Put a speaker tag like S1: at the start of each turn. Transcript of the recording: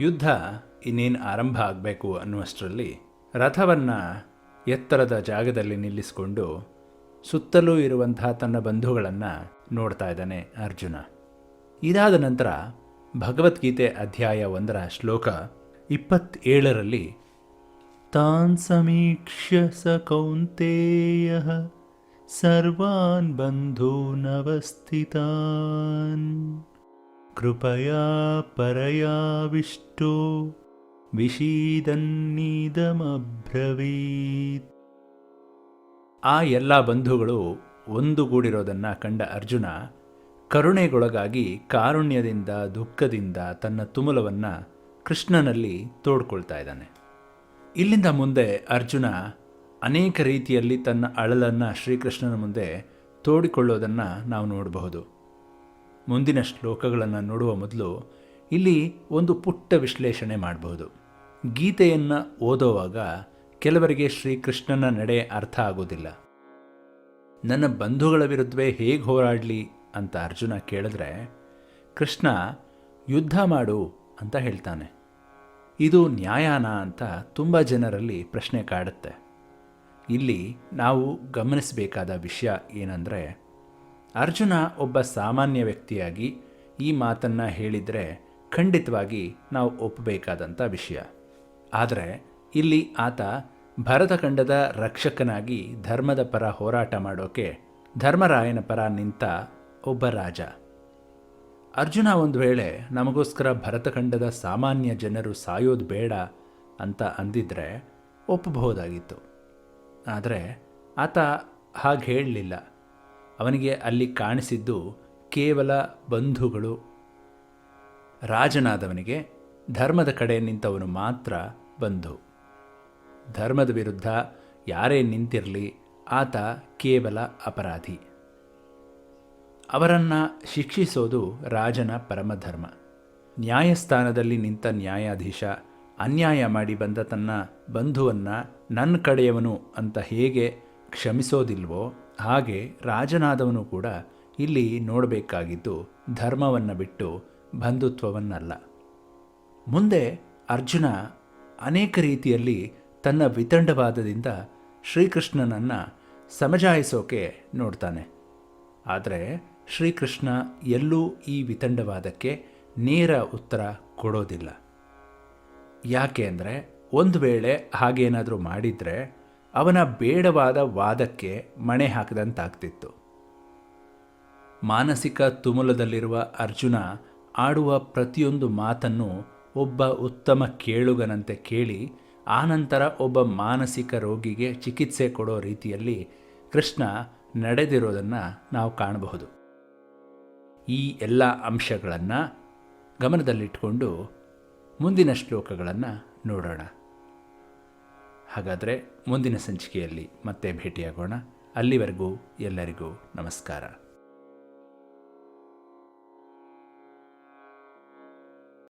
S1: ಯುದ್ಧ ಇನ್ನೇನು ಆರಂಭ ಆಗಬೇಕು ಅನ್ನುವಷ್ಟರಲ್ಲಿ ರಥವನ್ನು ಎತ್ತರದ ಜಾಗದಲ್ಲಿ ನಿಲ್ಲಿಸಿಕೊಂಡು ಸುತ್ತಲೂ ಇರುವಂತಹ ತನ್ನ ಬಂಧುಗಳನ್ನು ನೋಡ್ತಾ ಇದ್ದಾನೆ ಅರ್ಜುನ. ಇದಾದ ನಂತರ ಭಗವದ್ಗೀತೆ ಅಧ್ಯಾಯ ಒಂದರ ಶ್ಲೋಕ ಇಪ್ಪತ್ತೇಳರಲ್ಲಿ ತಾನ್ ಸಮೀಕ್ಷ್ಯ ಸ ಕೌಂತೆಯ ಸರ್ವಾನ್ ಬಂಧೂನವಸ್ಥಿತಾನ್ ಕೃಪಯಾ ಪರಯಾವಿಷ್ಟೋ, ವಿಷೀದನ್ನೀದಮಬ್ರವೀತ್. ಆ ಎಲ್ಲ ಬಂಧುಗಳು ಒಂದುಗೂಡಿರೋದನ್ನು ಕಂಡ ಅರ್ಜುನ ಕರುಣೆಗೊಳಗಾಗಿ ಕಾರುಣ್ಯದಿಂದ, ದುಃಖದಿಂದ ತನ್ನ ತುಮುಲವನ್ನು ಕೃಷ್ಣನಲ್ಲಿ ತೋಡ್ಕೊಳ್ತಾ ಇದ್ದಾನೆ. ಇಲ್ಲಿಂದ ಮುಂದೆ ಅರ್ಜುನ ಅನೇಕ ರೀತಿಯಲ್ಲಿ ತನ್ನ ಅಳಲನ್ನು ಶ್ರೀಕೃಷ್ಣನ ಮುಂದೆ ತೋಡಿಕೊಳ್ಳೋದನ್ನು ನಾವು ನೋಡಬಹುದು. ಮುಂದಿನ ಶ್ಲೋಕಗಳನ್ನು ನೋಡುವ ಮೊದಲು ಇಲ್ಲಿ ಒಂದು ಪುಟ್ಟ ವಿಶ್ಲೇಷಣೆ ಮಾಡಬಹುದು ಗೀತೆಯನ್ನು ಓದೋವಾಗ ಕೆಲವರಿಗೆ ಶ್ರೀಕೃಷ್ಣನ ನಡೆ ಅರ್ಥ ಆಗೋದಿಲ್ಲ. ನನ್ನ ಬಂಧುಗಳ ವಿರುದ್ಧವೇ ಹೇಗೆ ಹೋರಾಡಲಿ ಅಂತ ಅರ್ಜುನ ಕೇಳಿದ್ರೆ, ಕೃಷ್ಣ, ಯುದ್ಧ ಮಾಡು ಅಂತ ಹೇಳ್ತಾನೆ. ಇದು ನ್ಯಾಯಾನ ಅಂತ ತುಂಬ ಜನರಲ್ಲಿ ಪ್ರಶ್ನೆ ಕಾಡುತ್ತೆ. ಇಲ್ಲಿ ನಾವು ಗಮನಿಸಬೇಕಾದ ವಿಷಯ ಏನಂದರೆ ಅರ್ಜುನ ಒಬ್ಬ ಸಾಮಾನ್ಯ ವ್ಯಕ್ತಿಯಾಗಿ ಈ ಮಾತನ್ನು ಹೇಳಿದರೆ ಖಂಡಿತವಾಗಿ ನಾವು ಒಪ್ಪಬೇಕಾದಂಥ ವಿಷಯ. ಆದರೆ ಇಲ್ಲಿ ಆತ ಭರತಖಂಡದ ರಕ್ಷಕನಾಗಿ ಧರ್ಮದ ಪರ ಹೋರಾಟ ಮಾಡೋಕೆ ಧರ್ಮರಾಯನ ಪರ ನಿಂತ ಒಬ್ಬ ರಾಜ. ಅರ್ಜುನ ಒಂದು ವೇಳೆ ನಮಗೋಸ್ಕರ ಭರತಖಂಡದ ಸಾಮಾನ್ಯ ಜನರು ಸಾಯೋದು ಬೇಡ ಅಂತ ಅಂದಿದ್ರೆ ಒಪ್ಪಬಹುದಾಗಿತ್ತು. ಆದರೆ ಆತ ಹಾಗೆ ಹೇಳಲಿಲ್ಲ. ಅವನಿಗೆ ಅಲ್ಲಿ ಕಾಣಿಸಿದ್ದು ಕೇವಲ ಬಂಧುಗಳು. ರಾಜನಾದವನಿಗೆ ಧರ್ಮದ ಕಡೆ ನಿಂತವನು ಮಾತ್ರ ಬಂಧು. ಧರ್ಮದ ವಿರುದ್ಧ ಯಾರೇ ನಿಂತಿರಲಿ, ಆತ ಕೇವಲ ಅಪರಾಧಿ. ಅವರನ್ನು ಶಿಕ್ಷಿಸೋದು ರಾಜನ ಪರಮಧರ್ಮ. ನ್ಯಾಯಸ್ಥಾನದಲ್ಲಿ ನಿಂತ ನ್ಯಾಯಾಧೀಶ, ಅನ್ಯಾಯ ಮಾಡಿ ಬಂದ ತನ್ನ ಬಂಧುವನ್ನು ನನ್ನ ಕಡೆಯವನು ಅಂತ ಹೇಗೆ ಕ್ಷಮಿಸೋದಿಲ್ವೋ ಹಾಗೆ ರಾಜನಾದವನು ಕೂಡ ಇಲ್ಲಿ ನೋಡಬೇಕಾಗಿದ್ದು ಧರ್ಮವನ್ನು ಬಿಟ್ಟು ಬಂಧುತ್ವವನ್ನಲ್ಲ. ಮುಂದೆ ಅರ್ಜುನ ಅನೇಕ ರೀತಿಯಲ್ಲಿ ತನ್ನ ವಿತಂಡವಾದದಿಂದ ಶ್ರೀಕೃಷ್ಣನನ್ನು ಸಮಜಾಯಿಸೋಕೆ ನೋಡ್ತಾನೆ. ಆದರೆ ಶ್ರೀಕೃಷ್ಣ ಎಲ್ಲೂ ಈ ವಿತಂಡವಾದಕ್ಕೆ ನೇರ ಉತ್ತರ ಕೊಡೋದಿಲ್ಲ. ಯಾಕೆ ಅಂದರೆ ಒಂದು ವೇಳೆ ಹಾಗೇನಾದರೂ ಮಾಡಿದರೆ ಅವನ ಬೇಡವಾದ ವಾದಕ್ಕೆ ಮಣೆ ಹಾಕದಂತಾಗ್ತಿತ್ತು. ಮಾನಸಿಕ ತುಮುಲದಲ್ಲಿರುವ ಅರ್ಜುನ ಆಡುವ ಪ್ರತಿಯೊಂದು ಮಾತನ್ನು ಒಬ್ಬ ಉತ್ತಮ ಕೇಳುಗನಂತೆ ಕೇಳಿ, ಆನಂತರ ಒಬ್ಬ ಮಾನಸಿಕ ರೋಗಿಗೆ ಚಿಕಿತ್ಸೆ ಕೊಡೋ ರೀತಿಯಲ್ಲಿ ಕೃಷ್ಣ ನಡೆದಿರೋದನ್ನು ನಾವು ಕಾಣಬಹುದು. ಈ ಎಲ್ಲ ಅಂಶಗಳನ್ನು ಗಮನದಲ್ಲಿಟ್ಟುಕೊಂಡು ಮುಂದಿನ ಶ್ಲೋಕಗಳನ್ನು ನೋಡೋಣ. ಹಾಗಾದರೆ ಮುಂದಿನ ಸಂಚಿಕೆಯಲ್ಲಿ ಮತ್ತೆ ಭೇಟಿಯಾಗೋಣ. ಅಲ್ಲಿವರೆಗೂ ಎಲ್ಲರಿಗೂ ನಮಸ್ಕಾರ.